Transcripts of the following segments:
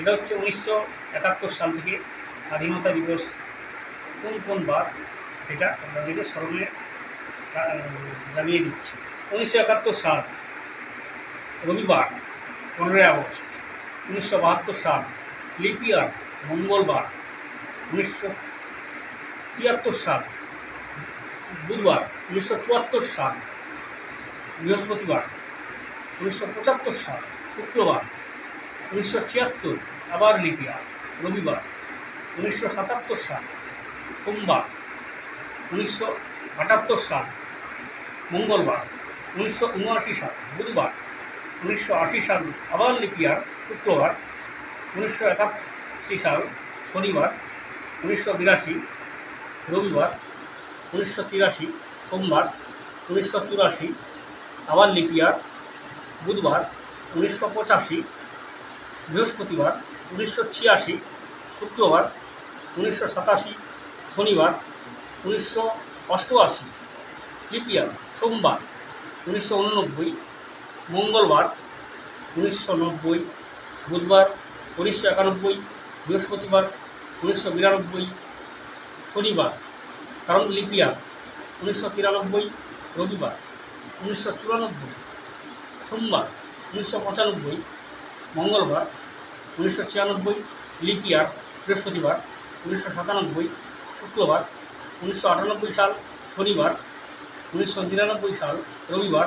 সেটা হচ্ছে উনিশশো একাত্তর সাল থেকে স্বাধীনতা দিবস। কোন কোন বার এটা আপনাদেরকে স্মরণে জানিয়ে দিচ্ছি। উনিশশো একাত্তর সাল, রবিবার, পনেরোই আগস্ট। উনিশশো বাহাত্তর সাল লিপিয়ার মঙ্গলবার। উনিশশো তিয়াত্তর সাল, বুধবার। উনিশশো চুয়াত্তর সাল, বৃহস্পতিবার। উনিশশো পঁচাত্তর সাল, শুক্রবার। উনিশশো ছিয়াত্তর, আবার লিপিয়ার রবিবার, উনিশশো সাতাত্তর সাল, সোমবার, উনিশশো আটাত্তর সাল, মঙ্গলবার, উনিশশো উনআশি সাল, বুধবার, উনিশশো আশি সাল, আবার লিপিয়ার, শুক্রবার, উনিশশো একাশি সাল, শনিবার, উনিশশো বিরাশি, রবিবার, উনিশশো তিরাশি, সোমবার, উনিশশো চুরাশি, আবার লিপিয়ার, বুধবার, উনিশশো পঁচাশি বৃহস্পতিবার উনিশশো ছিয়াশি, শুক্রবার উনিশশো সাতাশি, শনিবার উনিশশো অষ্টআশি লিপিয়ার সোমবার উনিশশো উননব্বই, মঙ্গলবার উনিশশো নব্বই, বুধবার উনিশশো একানব্বই, বৃহস্পতিবার উনিশশো বিরানব্বই, শনিবার কারণ লিপিয়ার উনিশশো তিরানব্বই, রবিবার উনিশশো চুরানব্বই, সোমবার উনিশশো পঁচানব্বই মঙ্গলবার, উনিশশো ছিয়ানব্বই, লিপিয়ার, বৃহস্পতিবার, উনিশশো সাতানব্বই, শুক্রবার, উনিশশো আটানব্বই সাল, শনিবার, উনিশশো নিরানব্বই সাল, রবিবার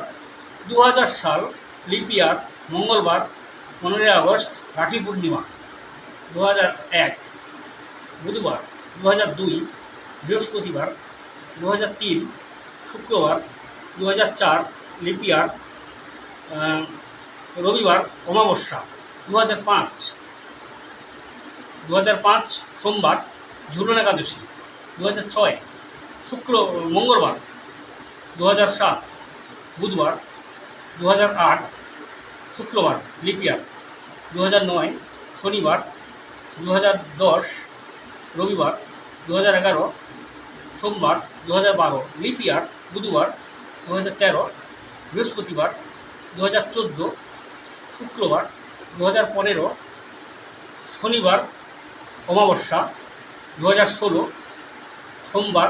দু হাজার সাল, লিপিয়ার, মঙ্গলবার, পনেরোই আগস্ট, রাখি পূর্ণিমা দু এক, বুধবার দু দুই, বৃহস্পতিবার দু তিন, শুক্রবার দু চার, লিপিয়ার রবিবার, অমাবস্যা। দু হাজার পাঁচ। দু হাজার পাঁচ সোমবার ঝুলন একাদশী। দু হাজার ছয় শুক্র, মঙ্গলবার। দু হাজার সাত বুধবার। দু হাজার আট শুক্রবার, লিপিয়ার। দু হাজার নয় শনিবার। দু হাজার দশ রবিবার। দু হাজার এগারো সোমবার। দু হাজার বারো লিপিয়ার, বুধবার। দু হাজার তেরো বৃহস্পতিবার। দু হাজার চোদ্দ শুক্রবার। দু হাজার পনেরো শনিবার, অমাবস্যা দু হাজার ষোলো সোমবার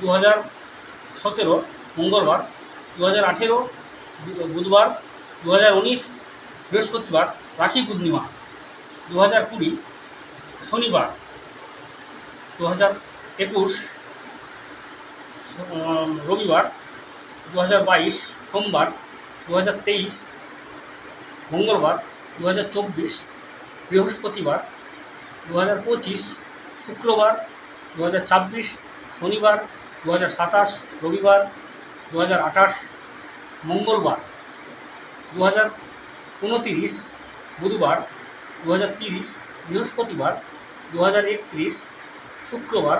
দু হাজার সতেরো মঙ্গলবার দু হাজার আঠেরো বুধবার দু হাজার উনিশ বৃহস্পতিবার, রাখি পূর্ণিমা দু হাজার কুড়ি শনিবার দু হাজার একুশ রবিবার দু হাজার বাইশ সোমবার দু হাজার তেইশ মঙ্গলবার দু হাজার চব্বিশ, বৃহস্পতিবার দু হাজার পঁচিশ, শুক্রবার দু হাজার ছাব্বিশ, শনিবার দু হাজার সাতাশ, রবিবার দু হাজার আঠাশ, মঙ্গলবার দু হাজার উনতিরিশ, বুধবার দু হাজার তিরিশ, বৃহস্পতিবার দু হাজার একত্রিশ, শুক্রবার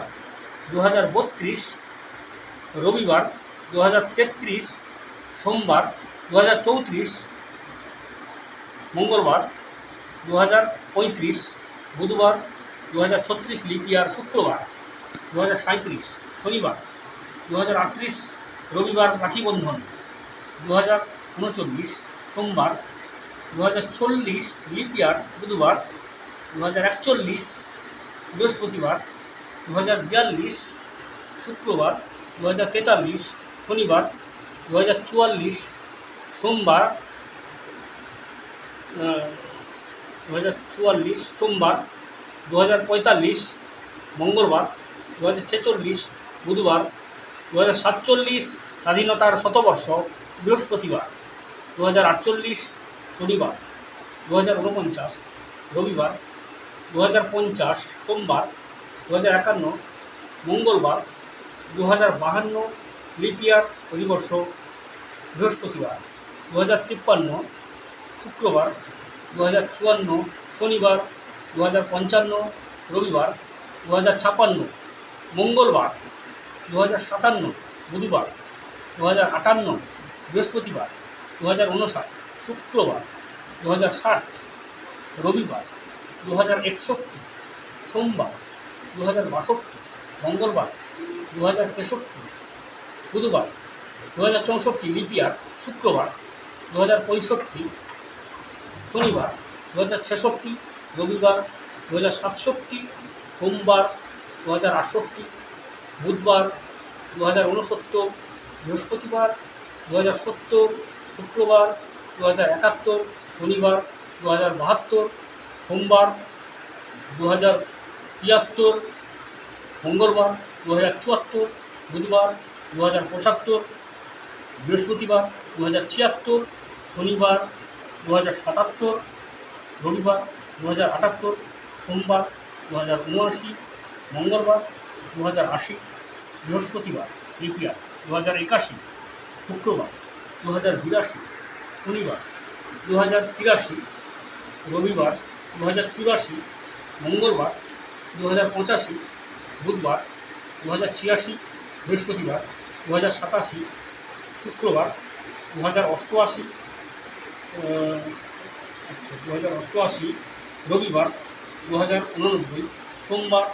দু হাজার বত্রিশ, রবিবার দু হাজার তেত্রিশ, সোমবার দু হাজার চৌত্রিশ মঙ্গলবার দু হাজার পঁয়ত্রিশ, বুধবার দু হাজার ছত্রিশ লিপিয়ার শুক্রবার দু হাজার শনিবার দু হাজার আটত্রিশ, রবিবার রাখিবন্ধন দু হাজার উনচল্লিশ, সোমবার দু হাজার চল্লিশ লিপিয়ার বুধবার দু হাজার একচল্লিশ, বৃহস্পতিবার দু হাজার বিয়াল্লিশ, শুক্রবার দু হাজার তেতাল্লিশ, শনিবার দু হাজার চুয়াল্লিশ, সোমবার দু হাজার চুয়াল্লিশ সোমবার দু হাজার পঁয়তাল্লিশ মঙ্গলবার দু হাজার ছেচল্লিশ বুধবার দু হাজার সাতচল্লিশ স্বাধীনতার শতবর্ষ বৃহস্পতিবার দু হাজার আটচল্লিশ শনিবার দু উনপঞ্চাশ রবিবার দু হাজার পঞ্চাশ সোমবার দু হাজার একান্ন মঙ্গলবার দু হাজার বাহান্ন লিপিয়ার অধিবর্ষ বৃহস্পতিবার দু হাজার তিপ্পান্ন শুক্রবার দু হাজার চুয়ান্ন, শনিবার দু হাজার পঞ্চান্ন, রবিবার দু হাজার ছাপান্ন মঙ্গলবার দু হাজার সাতান্ন, বুধবার দু হাজার আটান্ন, বৃহস্পতিবার দু হাজার উনষাট, শুক্রবার দু হাজার ষাট, রবিবার দু হাজার একষট্টি, সোমবার দু হাজার বাষট্টি, মঙ্গলবার দু হাজার তেষট্টি, বুধবার দু হাজার চৌষট্টি লিপিয়ার শুক্রবার দু হাজার পঁয়ষট্টি শনিবার দু হাজার ছেষট্টি, রবিবার দু হাজার সাতষট্টি, সোমবার দু হাজার আটষট্টি, বুধবার দু হাজার উনসত্তর বৃহস্পতিবার দু হাজার সত্তর, শুক্রবার দু হাজার একাত্তর, শনিবার দু হাজার বাহাত্তর, সোমবার দু হাজার তিয়াত্তর, মঙ্গলবার দু হাজার চুয়াত্তর, বুধবার দু হাজার পঁচাত্তর, বৃহস্পতিবার দু হাজার ছিয়াত্তর, শনিবার দু হাজার সাতাত্তর, রবিবার দু হাজার আটাত্তর, সোমবার দু হাজার উনআশি, মঙ্গলবার দু হাজার আশি, বৃহস্পতিবার লিপিয়ার দু হাজার একাশি, শুক্রবার দু হাজার বিরাশি, শনিবার দু হাজার তিরাশি, রবিবার দু হাজার চুরাশি, মঙ্গলবার দু হাজার পঁচাশি, বুধবার দু হাজার ছিয়াশি, বৃহস্পতিবার দু হাজার সাতাশি, শুক্রবার দু হাজার অষ্টআশি আচ্ছা দু হাজার অষ্টআশি, রবিবার দু হাজার উননব্বই, সোমবার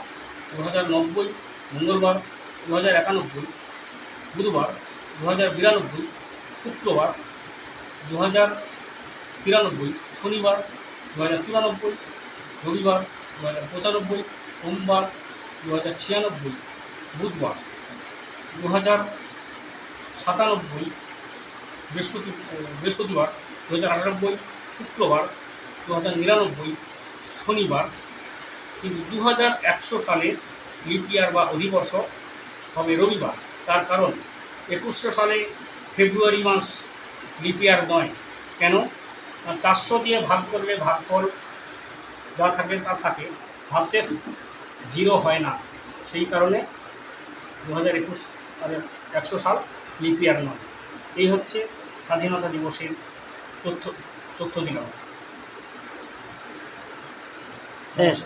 দু হাজার নব্বই, মঙ্গলবার দু হাজার একানব্বই, বুধবার দু হাজার বিরানব্বই, শুক্রবার দু হাজার তিরানব্বই, শনিবার দু হাজার চুরানব্বই, রবিবার দু হাজার পঁচানব্বই, সোমবার দু হাজার ছিয়ানব্বই, বুধবার দু হাজার সাতানব্বই বৃহস্পতি, বৃহস্পতিবার দু হাজার আটানব্বই, শুক্রবার দু হাজার নিরানব্বই, শনিবার কিন্তু দু হাজার একশো সালে লিপিয়ার বা অধিবর্ষ হবে রবিবার। তার কারণ একুশশো সালে ফেব্রুয়ারি মাস লিপিয়ার নয়। কেন? চারশো দিয়ে ভাগ করলে ভাগফল যা থাকে তা থাকে, ভাগশেষ জিরো হয় না। সেই কারণে দু হাজার একুশ একশো সাল লিপিয়ার নয়। এই হচ্ছে স্বাধীনতা দিবসের তথ্য তথ্য দিলাম শেষ।